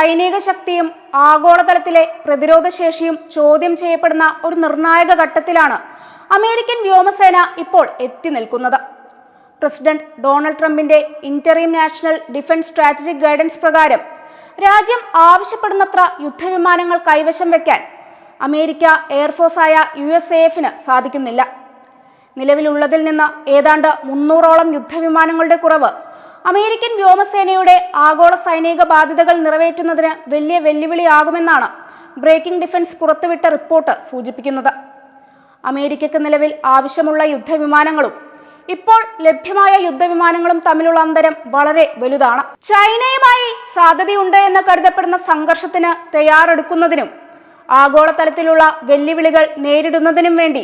സൈനിക ശക്തിയും ആഗോളതലത്തിലെ പ്രതിരോധ ശേഷിയും ചോദ്യം ചെയ്യപ്പെടുന്ന ഒരു നിർണായക ഘട്ടത്തിലാണ് അമേരിക്കൻ വ്യോമസേന ഇപ്പോൾ എത്തി നിൽക്കുന്നത്. പ്രസിഡന്റ് ഡൊണാൾഡ് ട്രംപിന്റെ interim national defence strategic guidance പ്രകാരം രാജ്യം ആവശ്യപ്പെടുന്നത്ര യുദ്ധവിമാനങ്ങൾ കൈവശം വെക്കാൻ അമേരിക്ക എയർഫോഴ്സായ യു എസ് എ എഫിന് സാധിക്കുന്നില്ല. നിലവിലുള്ളതിൽ നിന്ന് ഏതാണ്ട് മുന്നൂറോളം യുദ്ധവിമാനങ്ങളുടെ കുറവ് അമേരിക്കൻ വ്യോമസേനയുടെ ആഗോള സൈനിക ബാധ്യതകൾ നിറവേറ്റുന്നതിന് വലിയ വെല്ലുവിളിയാകുമെന്നാണ് ബ്രേക്കിംഗ് ഡിഫൻസ് പുറത്തുവിട്ട റിപ്പോർട്ട് സൂചിപ്പിക്കുന്നത്. അമേരിക്കയ്ക്ക് നിലവിൽ ആവശ്യമുള്ള യുദ്ധവിമാനങ്ങളും ഇപ്പോൾ ലഭ്യമായ യുദ്ധവിമാനങ്ങളും തമ്മിലുള്ള അന്തരം വളരെ വലുതാണ്. ചൈനയുമായി സാധ്യതയുണ്ട് എന്ന് കരുതപ്പെടുന്ന സംഘർഷത്തിന് തയ്യാറെടുക്കുന്നതിനും ആഗോളതലത്തിലുള്ള വെല്ലുവിളികൾ നേരിടുന്നതിനും വേണ്ടി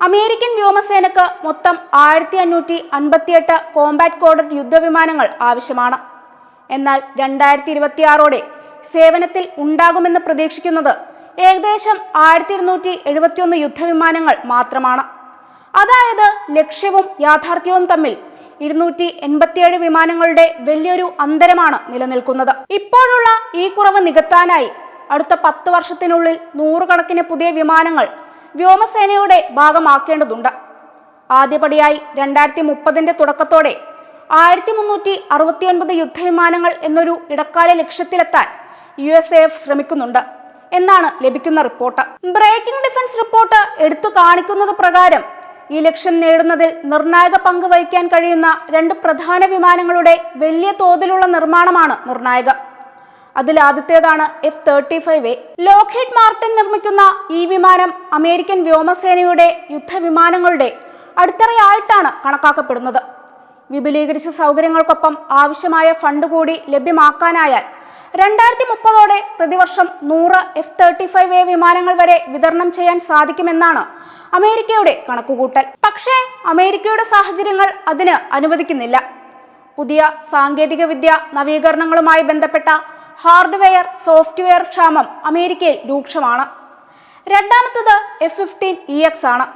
അമേരിക്കൻ വ്യോമസേനക്ക് മൊത്തം ആയിരത്തി അഞ്ഞൂറ്റി അൻപത്തിയെട്ട് കോമ്പാറ്റ് കോഡർ യുദ്ധവിമാനങ്ങൾ ആവശ്യമാണ്. എന്നാൽ രണ്ടായിരത്തി ഇരുപത്തിയാറോടെ സേവനത്തിൽ ഉണ്ടാകുമെന്ന് പ്രതീക്ഷിക്കുന്നത് ഏകദേശം ആയിരത്തി ഇരുന്നൂറ്റി എഴുപത്തിയൊന്ന് യുദ്ധവിമാനങ്ങൾ മാത്രമാണ്. അതായത് ലക്ഷ്യവും യാഥാർത്ഥ്യവും തമ്മിൽ ഇരുന്നൂറ്റി എൺപത്തിയേഴ് വിമാനങ്ങളുടെ വലിയൊരു അന്തരമാണ് നിലനിൽക്കുന്നത്. ഇപ്പോഴുള്ള ഈ കുറവ് നികത്താനായി അടുത്ത പത്ത് വർഷത്തിനുള്ളിൽ നൂറുകണക്കിന് പുതിയ വിമാനങ്ങൾ വ്യോമസേനയുടെ ഭാഗമാക്കേണ്ടതുണ്ട്. ആദ്യപടിയായി രണ്ടായിരത്തി മുപ്പതിന്റെ തുടക്കത്തോടെ ആയിരത്തി മുന്നൂറ്റി അറുപത്തിയൊൻപത് യുദ്ധവിമാനങ്ങൾ എന്നൊരു ഇടക്കാല ലക്ഷ്യത്തിലെത്താൻ യു എസ് എ എഫ് ശ്രമിക്കുന്നുണ്ട് എന്നാണ് ലഭിക്കുന്ന റിപ്പോർട്ട്. ബ്രേക്കിംഗ് ഡിഫൻസ് റിപ്പോർട്ട് എടുത്തു കാണിക്കുന്നത് പ്രകാരം ഈ ലക്ഷ്യം നേടുന്നതിൽ നിർണായക പങ്ക് വഹിക്കാൻ കഴിയുന്ന രണ്ട് പ്രധാന വിമാനങ്ങളുടെ വലിയ തോതിലുള്ള നിർമ്മാണമാണ് നിർണായകം. അതിൽ ആദ്യത്തേതാണ് F thirty five A. Lockheed Martin നിർമ്മിക്കുന്ന ഈ വിമാനം അമേരിക്കൻ വ്യോമസേനയുടെ യുദ്ധവിമാനങ്ങളുടെ അടിത്തറയായിട്ടാണ് കണക്കാക്കപ്പെടുന്നത്. വിപുലീകരിച്ച സൗകര്യങ്ങൾക്കൊപ്പം ആവശ്യമായ ഫണ്ട് കൂടി ലഭ്യമാക്കാനായാൽ രണ്ടായിരത്തി മുപ്പതോടെ പ്രതിവർഷം നൂറ് എഫ് തേർട്ടി ഫൈവ് എ വിമാനങ്ങൾ വരെ വിതരണം ചെയ്യാൻ സാധിക്കുമെന്നാണ് അമേരിക്കയുടെ കണക്കുകൂട്ടൽ. പക്ഷേ അമേരിക്കയുടെ സാഹചര്യങ്ങൾ അതിന് അനുവദിക്കുന്നില്ല. പുതിയ സാങ്കേതികവിദ്യ നവീകരണങ്ങളുമായി ബന്ധപ്പെട്ട ഹാർഡ്വെയർ സോഫ്റ്റ്വെയർ ക്ഷാമം അമേരിക്കയിൽ രൂക്ഷമാണ്. രണ്ടാമത്തത് എഫ് ഫിഫ്റ്റീൻ ഇ എക്സ് ആണ്.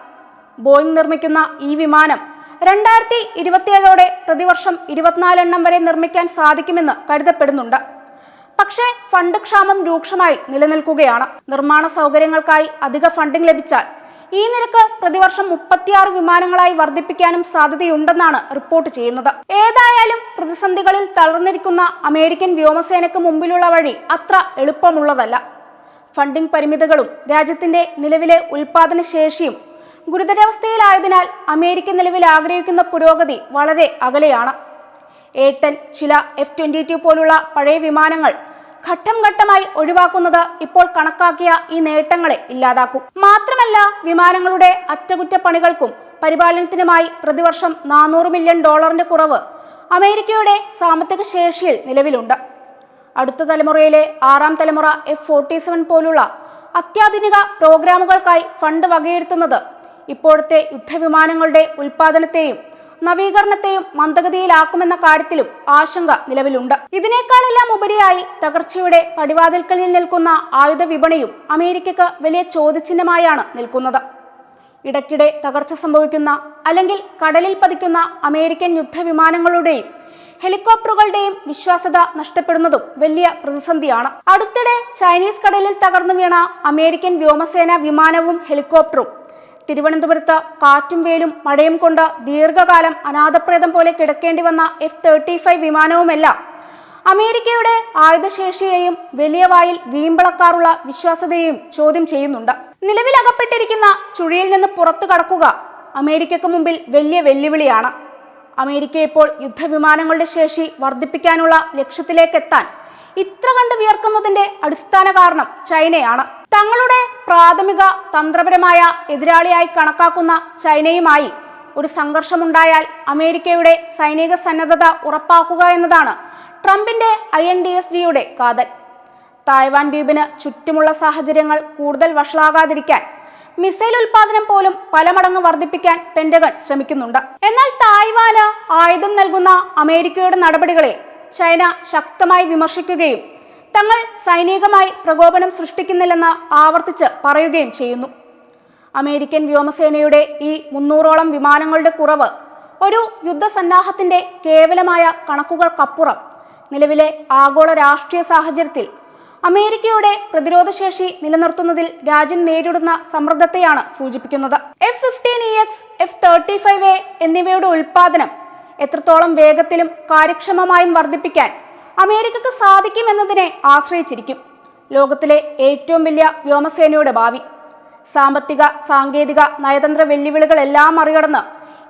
ബോയിങ് നിർമ്മിക്കുന്ന ഈ വിമാനം രണ്ടായിരത്തി ഇരുപത്തിയേഴോടെ പ്രതിവർഷം ഇരുപത്തിനാലെണ്ണം വരെ നിർമ്മിക്കാൻ സാധിക്കുമെന്ന് കരുതപ്പെടുന്നുണ്ട്. പക്ഷേ ഫണ്ട് ക്ഷാമം രൂക്ഷമായി നിലനിൽക്കുകയാണ്. നിർമ്മാണ സൗകര്യങ്ങൾക്കായി അധിക ഫണ്ടിംഗ് ലഭിച്ചാൽ ഈ നിരക്ക് പ്രതിവർഷം മുപ്പത്തിയാറ് വിമാനങ്ങളായി വർദ്ധിപ്പിക്കാനും സാധ്യതയുണ്ടെന്നാണ് റിപ്പോർട്ട് ചെയ്യുന്നത്. ഏതായാലും പ്രതിസന്ധികളിൽ തളർന്നിരിക്കുന്ന അമേരിക്കൻ വ്യോമസേനയ്ക്ക് മുമ്പിലുള്ള വഴി അത്ര എളുപ്പമുള്ളതല്ല. ഫണ്ടിംഗ് പരിമിതികളും രാജ്യത്തിന്റെ നിലവിലെ ഉൽപാദന ശേഷിയും ഗുരുതരാവസ്ഥയിലായതിനാൽ അമേരിക്ക നിലവിൽ ആഗ്രഹിക്കുന്ന പുരോഗതി വളരെ അകലെയാണ്. ഏട്ടൻ ചില എഫ് ട്വന്റി ടു പോലുള്ള പഴയ വിമാനങ്ങൾ ഘട്ടം ഘട്ടമായി ഒഴിവാക്കുന്നത് ഇപ്പോൾ കണക്കാക്കിയ ഈ നേട്ടങ്ങളെ ഇല്ലാതാക്കും. മാത്രമല്ല വിമാനങ്ങളുടെ അറ്റകുറ്റപ്പണികൾക്കും പരിപാലനത്തിനുമായി പ്രതിവർഷം നാനൂറ് മില്യൺ ഡോളറിന്റെ കുറവ് അമേരിക്കയുടെ സാമ്പത്തിക ശേഷിയിൽ നിലവിലുണ്ട്. അടുത്ത തലമുറയിലെ ആറാം തലമുറ എഫ് ഫോർട്ടി സെവൻ പോലുള്ള അത്യാധുനിക പ്രോഗ്രാമുകൾക്കായി ഫണ്ട് വകയിരുത്തുന്നത് ഇപ്പോഴത്തെ യുദ്ധവിമാനങ്ങളുടെ ഉൽപാദനത്തെയും നവീകരണത്തെയും മന്ദഗതിയിലാക്കുമെന്ന കാര്യത്തിലും ആശങ്ക നിലവിലുണ്ട്. ഇതിനേക്കാളെല്ലാം ഉപരിയായി തകർച്ചയുടെ പടിവാതിൽക്കലിൽ നിൽക്കുന്ന ആയുധ വിപണിയും അമേരിക്കക്ക് വലിയ ചോദ്യചിഹ്നമായാണ് നിൽക്കുന്നത്. ഇടയ്ക്കിടെ തകർച്ച സംഭവിക്കുന്ന അല്ലെങ്കിൽ കടലിൽ പതിക്കുന്ന അമേരിക്കൻ യുദ്ധവിമാനങ്ങളുടെയും ഹെലികോപ്റ്ററുകളുടെയും വിശ്വാസ്യത നഷ്ടപ്പെടുന്നതും വലിയ പ്രതിസന്ധിയാണ്. അടുത്തിടെ ചൈനീസ് കടലിൽ തകർന്നു വീണ അമേരിക്കൻ വ്യോമസേന വിമാനവും ഹെലികോപ്റ്ററും തിരുവനന്തപുരത്ത് കാറ്റും വേലും മഴയും കൊണ്ട് ദീർഘകാലം അനാഥപ്രേതം പോലെ കിടക്കേണ്ടി വന്ന എഫ് തേർട്ടി ഫൈവ് വിമാനവുമെല്ലാം അമേരിക്കയുടെ ആയുധശേഷിയെയും വലിയ വായിൽ വീമ്പിളക്കാറുള്ള വിശ്വാസ്യതയെയും ചോദ്യം ചെയ്യുന്നുണ്ട്. നിലവിൽ അകപ്പെട്ടിരിക്കുന്ന ചുഴിയിൽ നിന്ന് പുറത്തു കടക്കുക അമേരിക്കക്ക് മുമ്പിൽ വലിയ വെല്ലുവിളിയാണ്. അമേരിക്ക ഇപ്പോൾ യുദ്ധവിമാനങ്ങളുടെ ശേഷി വർദ്ധിപ്പിക്കാനുള്ള ലക്ഷ്യത്തിലേക്ക് എത്താൻ ഇത്ര കണ്ട് വിയർക്കുന്നതിന്റെ അടിസ്ഥാന കാരണം ചൈനയാണ്. തങ്ങളുടെ പ്രാഥമിക തന്ത്രപരമായ എതിരാളിയായി കണക്കാക്കുന്ന ചൈനയുമായി ഒരു സംഘർഷമുണ്ടായാൽ അമേരിക്കയുടെ സൈനിക സന്നദ്ധത ഉറപ്പാക്കുക എന്നതാണ് ട്രംപിന്റെ ഐ എൻ ഡി എസ് ജിയുടെ കാതൽ. തായ്വാൻ ദ്വീപിന് ചുറ്റുമുള്ള സാഹചര്യങ്ങൾ കൂടുതൽ വഷളാകാതിരിക്കാൻ മിസൈൽ ഉൽപാദനം പോലും പല മടങ്ങ് വർദ്ധിപ്പിക്കാൻ പെന്റഗൺ ശ്രമിക്കുന്നുണ്ട്. എന്നാൽ തായ്വാന് ആയുധം നൽകുന്ന അമേരിക്കയുടെ നടപടികളെ ചൈന ശക്തമായി വിമർശിക്കുകയും തങ്ങൾ സൈനികമായി പ്രകോപനം സൃഷ്ടിക്കുന്നില്ലെന്ന് ആവർത്തിച്ച് പറയുകയും ചെയ്യുന്നു. അമേരിക്കൻ വ്യോമസേനയുടെ ഈ മുന്നൂറോളം വിമാനങ്ങളുടെ കുറവ് ഒരു യുദ്ധസന്നാഹത്തിന്റെ കേവലമായ കണക്കുകൾക്കപ്പുറം. നിലവിലെ ആഗോള രാഷ്ട്രീയ സാഹചര്യത്തിൽ അമേരിക്കയുടെ പ്രതിരോധശേഷി നിലനിർത്തുന്നതിൽ രാജ്യം നേരിടുന്ന സമ്മർദ്ദത്തെയാണ് സൂചിപ്പിക്കുന്നത്. F fifteen E X F thirty five A എന്നിവയുടെ ഉൽപാദനം എത്രത്തോളം വേഗത്തിലും കാര്യക്ഷമമായും വർദ്ധിപ്പിക്കാൻ അമേരിക്കക്ക് സാധിക്കും എന്നതിനെ ആശ്രയിച്ചിരിക്കും. ലോകത്തിലെ ഏറ്റവും വലിയ വ്യോമസേനയുടെ ഭാവി. സാമ്പത്തിക സാങ്കേതിക നയതന്ത്ര വെല്ലുവിളികളെല്ലാം മറികടന്ന്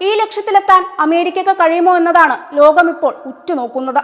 ഈ ലക്ഷ്യത്തിലെത്താൻ അമേരിക്കക്ക് കഴിയുമോ എന്നതാണ് ലോകം ഇപ്പോൾ ഉറ്റുനോക്കുന്നത്.